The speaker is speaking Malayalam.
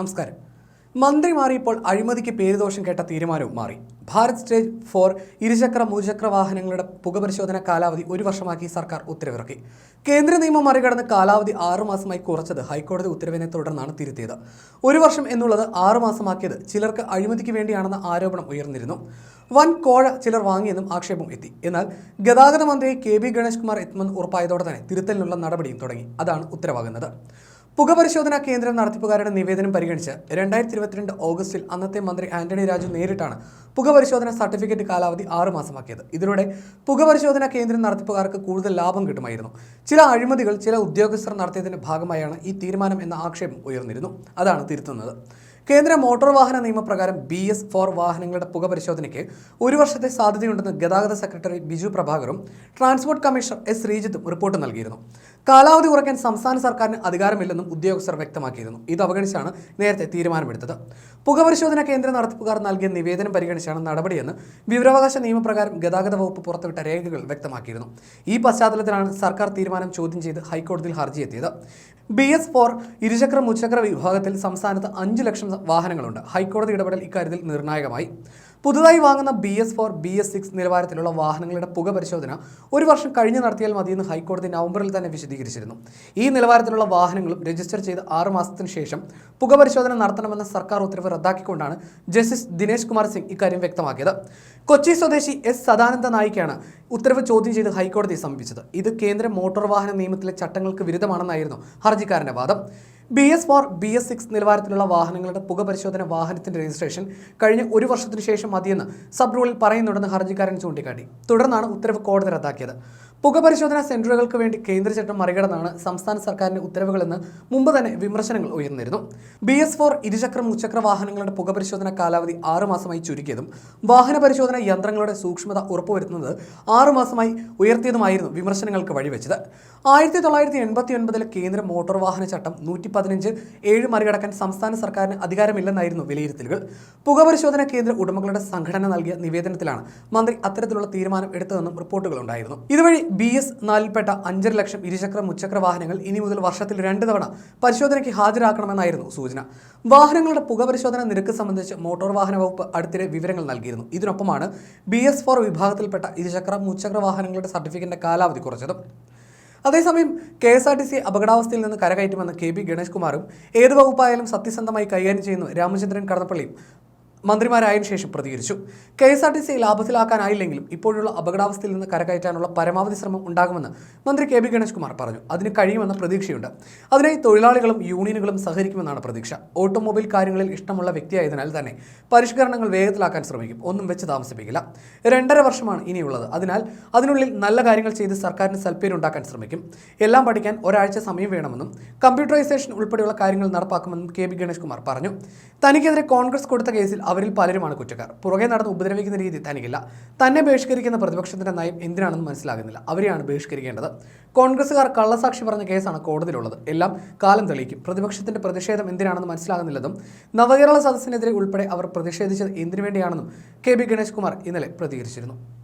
നമസ്കാരം മന്ത്രി മാറിയപ്പോൾ അഴിമതിക്ക് പേരുദോഷം കേട്ട തീരുമാനവും മാറി. ഭാരത് സ്റ്റേജ് ഫോർ ഇരുചക്ര മുചക്ര വാഹനങ്ങളുടെ പുകപരിശോധന കാലാവധി ഒരു വർഷമാക്കി സർക്കാർ ഉത്തരവിറക്കി. കേന്ദ്ര നിയമം മറികടന്ന് കാലാവധി ആറുമാസമായി കുറച്ചത് ഹൈക്കോടതി ഉത്തരവിനെ തുടർന്നാണ് തിരുത്തിയത്. ഒരു വർഷം എന്നുള്ളത് ആറുമാസമാക്കിയത് ചിലർക്ക് അഴിമതിക്ക് വേണ്ടിയാണെന്ന ആരോപണം ഉയർന്നിരുന്നു. വൻ കോഴ ചിലർ വാങ്ങിയെന്നും ആക്ഷേപം എത്തി. എന്നാൽ ഗതാഗത മന്ത്രി കെ ബി ഗണേഷ് കുമാർ എത്തുമെന്ന് ഉറപ്പായതോടെ തന്നെ തിരുത്തലിനുള്ള നടപടിയും തുടങ്ങി. അതാണ് ഉത്തരവാകുന്നത്. പുകപരിശോധനാ കേന്ദ്രം നടത്തിപ്പുകാരുടെ നിവേദനം പരിഗണിച്ച് രണ്ടായിരത്തി ഇരുപത്തിരണ്ട് ഓഗസ്റ്റിൽ അന്നത്തെ മന്ത്രി ആന്റണി രാജു നേരിട്ടാണ് പുകപരിശോധന സർട്ടിഫിക്കറ്റ് കാലാവധി ആറ് മാസമാക്കിയത്. ഇതിലൂടെ പുകപരിശോധനാ കേന്ദ്രം നടത്തിപ്പുകാർക്ക് കൂടുതൽ ലാഭം കിട്ടുമായിരുന്നു. ചില അഴിമതികൾ ചില ഉദ്യോഗസ്ഥർ നടത്തിയതിന്റെ ഭാഗമായാണ് ഈ തീരുമാനം എന്ന ആക്ഷേപം ഉയർന്നിരുന്നു. അതാണ് തിരുത്തുന്നത്. കേന്ദ്ര മോട്ടോർ വാഹന നിയമപ്രകാരം ബി എസ് ഫോർ വാഹനങ്ങളുടെ പുക പരിശോധനയ്ക്ക് ഒരു വർഷത്തെ സാധ്യതയുണ്ടെന്ന് ഗതാഗത സെക്രട്ടറി ബിജു പ്രഭാകറും ട്രാൻസ്പോർട്ട് കമ്മീഷണർ എസ് ശ്രീജിത്തും റിപ്പോർട്ട് നൽകിയിരുന്നു. കാലാവധി കുറയ്ക്കാൻ സംസ്ഥാന സർക്കാരിന് അധികാരമില്ലെന്നും ഉദ്യോഗസ്ഥർ വ്യക്തമാക്കിയിരുന്നു. ഇത് അവഗണിച്ചാണ് നേരത്തെ തീരുമാനമെടുത്തത്. പുകപരിശോധന കേന്ദ്ര നടത്തിപ്പുകാർ നൽകിയ നിവേദനം പരിഗണിച്ചാണ് നടപടിയെന്ന് വിവരാവകാശ നിയമപ്രകാരം ഗതാഗത വകുപ്പ് പുറത്തുവിട്ട രേഖകൾ വ്യക്തമാക്കിയിരുന്നു. ഈ പശ്ചാത്തലത്തിലാണ് സർക്കാർ തീരുമാനം ചോദ്യം ചെയ്ത് ഹൈക്കോടതിയിൽ ഹർജി എത്തിയത്. ബി എസ് ഫോർ ഇരുചക്ര മുച്ചക്ര വിഭാഗത്തിൽ സംസ്ഥാനത്ത് അഞ്ച് ലക്ഷം വാഹനങ്ങളുണ്ട്. ഹൈക്കോടതി ഇടപെടൽ ഇക്കാര്യത്തിൽ നിർണായകമായി. പുതുതായി വാങ്ങുന്ന B S four B S six നിലവാരത്തിലുള്ള വാഹനങ്ങളുടെ പുക പരിശോധന ഒരു വർഷം കഴിഞ്ഞ് നടത്തിയാൽ മതിയെന്ന് ഹൈക്കോടതി നവംബറിൽ തന്നെ വിശദീകരിച്ചിരുന്നു. ഈ നിലവാരത്തിലുള്ള വാഹനങ്ങളും രജിസ്റ്റർ ചെയ്ത് ആറ് മാസത്തിന് ശേഷം പുക പരിശോധന നടത്തണമെന്ന സർക്കാർ ഉത്തരവ് റദ്ദാക്കിക്കൊണ്ടാണ് ജസ്റ്റിസ് ദിനേശ് കുമാർ സിംഗ് ഇക്കാര്യം വ്യക്തമാക്കിയത്. കൊച്ചി സ്വദേശി എസ് സദാനന്ദ നായിക്കാണ് ഉത്തരവ് ചോദ്യം ചെയ്ത് ഹൈക്കോടതി സമീപിച്ചത്. ഇത് കേന്ദ്ര മോട്ടോർ വാഹന നിയമത്തിലെ ചട്ടങ്ങൾക്ക് വിരുദ്ധമാണെന്നായിരുന്നു ഹർജിക്കാരന്റെ വാദം. B S four B S six നിലവാരത്തിലുള്ള വാഹനങ്ങളുടെ പുക പരിശോധന വാഹനത്തിന്റെ രജിസ്ട്രേഷൻ കഴിഞ്ഞ ഒരു വർഷത്തിനു ശേഷം മതിയെന്ന് സബ് റൂളിൽ പറയുന്നുണ്ടെന്ന് ഹർജിക്കാരൻ ചൂണ്ടിക്കാട്ടി. തുടർന്നാണ് ഉത്തരവ് കോടതി റദ്ദാക്കിയത്. പുക പരിശോധനാ സെന്ററുകൾക്ക് വേണ്ടി കേന്ദ്ര ചട്ടം മറികടന്നാണ് സംസ്ഥാന സർക്കാരിന്റെ ഉത്തരവുകളെന്ന് മുമ്പ് തന്നെ വിമർശനങ്ങൾ ഉയർന്നിരുന്നു. ബി എസ് ഫോർ ഇരുചക്ര മുച്ചക്ര വാഹനങ്ങളുടെ പുക പരിശോധന കാലാവധി ആറുമാസമായി ചുരുക്കിയതും വാഹന പരിശോധന യന്ത്രങ്ങളുടെ സൂക്ഷ്മത ഉറപ്പുവരുത്തുന്നത് ആറു മാസമായി ഉയർത്തിയതുമായിരുന്നു വിമർശനങ്ങൾക്ക് വഴിവെച്ചത്. ആയിരത്തി തൊള്ളായിരത്തി എൺപത്തി ഒൻപതിലെ കേന്ദ്ര മോട്ടോർ വാഹന ചട്ടം നൂറ്റി പതിനഞ്ച് ഏഴ് മറികടക്കാൻ സംസ്ഥാന സർക്കാരിന് അധികാരമില്ലെന്നായിരുന്നു വിലയിരുത്തലുകൾ. പുകപരിശോധന കേന്ദ്ര ഉടമകളുടെ സംഘടന നൽകിയ നിവേദനത്തിലാണ് മന്ത്രി അത്തരത്തിലുള്ള തീരുമാനം എടുത്തതെന്നും റിപ്പോർട്ടുകളുണ്ടായിരുന്നു. ഇതുവഴി ബി എസ് നാലിൽപ്പെട്ട അഞ്ചര ലക്ഷം ഇരുചക്ര മുച്ചക്ര വാഹനങ്ങൾ ഇനി മുതൽ വർഷത്തിൽ രണ്ട് തവണ പരിശോധനയ്ക്ക് ഹാജരാക്കണമെന്നായിരുന്നു സൂചന. വാഹനങ്ങളുടെ പുകപരിശോധന നിരക്ക് സംബന്ധിച്ച് മോട്ടോർ വാഹന വകുപ്പ് അടുത്തിടെ വിവരങ്ങൾ നൽകിയിരുന്നു. ഇതിനൊപ്പമാണ് ബി എസ് ഫോർ വിഭാഗത്തിൽപ്പെട്ട ഇരുചക്ര മുച്ചക്ര വാഹനങ്ങളുടെ സർട്ടിഫിക്കറ്റിന്റെ കാലാവധി കുറച്ചതും. അതേസമയം K S R T C അപകടാവസ്ഥയിൽ നിന്ന് കരകയറ്റുമെന്ന് കെ പി ഗണേഷ് കുമാറും ഏത് വകുപ്പായാലും സത്യസന്ധമായി കൈകാര്യം ചെയ്യുന്നു രാമചന്ദ്രൻ കടന്നപ്പള്ളിയും മന്ത്രിമാരായതിനു ശേഷം പ്രതികരിച്ചു. K S R T C ലാഭത്തിലാക്കാനായില്ലെങ്കിലും ഇപ്പോഴുള്ള അപകടാവസ്ഥയിൽ നിന്ന് കരകയറ്റാനുള്ള പരമാവധി ശ്രമം ഉണ്ടാകുമെന്ന് മന്ത്രി കെ ബി ഗണേഷ് കുമാർ പറഞ്ഞു. അതിന് കഴിയുമെന്ന പ്രതീക്ഷയുണ്ട്. അതിനായി തൊഴിലാളികളും യൂണിയനുകളും സഹകരിക്കുമെന്നാണ് പ്രതീക്ഷ. ഓട്ടോമൊബൈൽ കാര്യങ്ങളിൽ ഇഷ്ടമുള്ള വ്യക്തിയായതിനാൽ തന്നെ പരിഷ്കരണങ്ങൾ വേഗത്തിലാക്കാൻ ശ്രമിക്കും. ഒന്നും വെച്ച് താമസിപ്പിക്കില്ല. രണ്ടര വർഷമാണ് ഇനിയുള്ളത്. അതിനാൽ അതിനുള്ളിൽ നല്ല കാര്യങ്ങൾ ചെയ്ത് സർക്കാരിന് സൽപ്പേരുണ്ടാക്കാൻ ശ്രമിക്കും. എല്ലാം പഠിക്കാൻ ഒരാഴ്ച സമയം വേണമെന്നും കമ്പ്യൂട്ടറൈസേഷൻ ഉൾപ്പെടെയുള്ള കാര്യങ്ങൾ നടപ്പാക്കുമെന്നും കെ ബി ഗണേഷ് കുമാർ പറഞ്ഞു. തനിക്കെതിരെ കോൺഗ്രസ് കൊടുത്ത കേസിൽ അവരിൽ പലരുമാണ് കുറ്റക്കാർ. പുറകെ നടന്ന് ഉപദ്രവിക്കുന്ന രീതി തനിക്കില്ല. തന്നെ ബഹിഷ്കരിക്കുന്ന പ്രതിപക്ഷത്തിന്റെ നയം എന്തിനാണെന്ന് മനസ്സിലാകുന്നില്ല. അവരെയാണ് ബഹിഷ്കരിക്കേണ്ടത്. കോൺഗ്രസുകാർ കള്ളസാക്ഷി പറഞ്ഞ കേസാണ് കോടതിയിലുള്ളത്. എല്ലാം കാലം തെളിയിക്കും. പ്രതിപക്ഷത്തിന്റെ പ്രതിഷേധം എന്തിനാണെന്ന് മനസ്സിലാകുന്നില്ലെന്നും നവകേരള സദസ്സിനെതിരെ ഉൾപ്പെടെ അവർ പ്രതിഷേധിച്ചത് എന്തിനു വേണ്ടിയാണെന്നും കെ ബി ഗണേഷ് കുമാർ ഇന്നലെ പ്രതികരിച്ചിരുന്നു.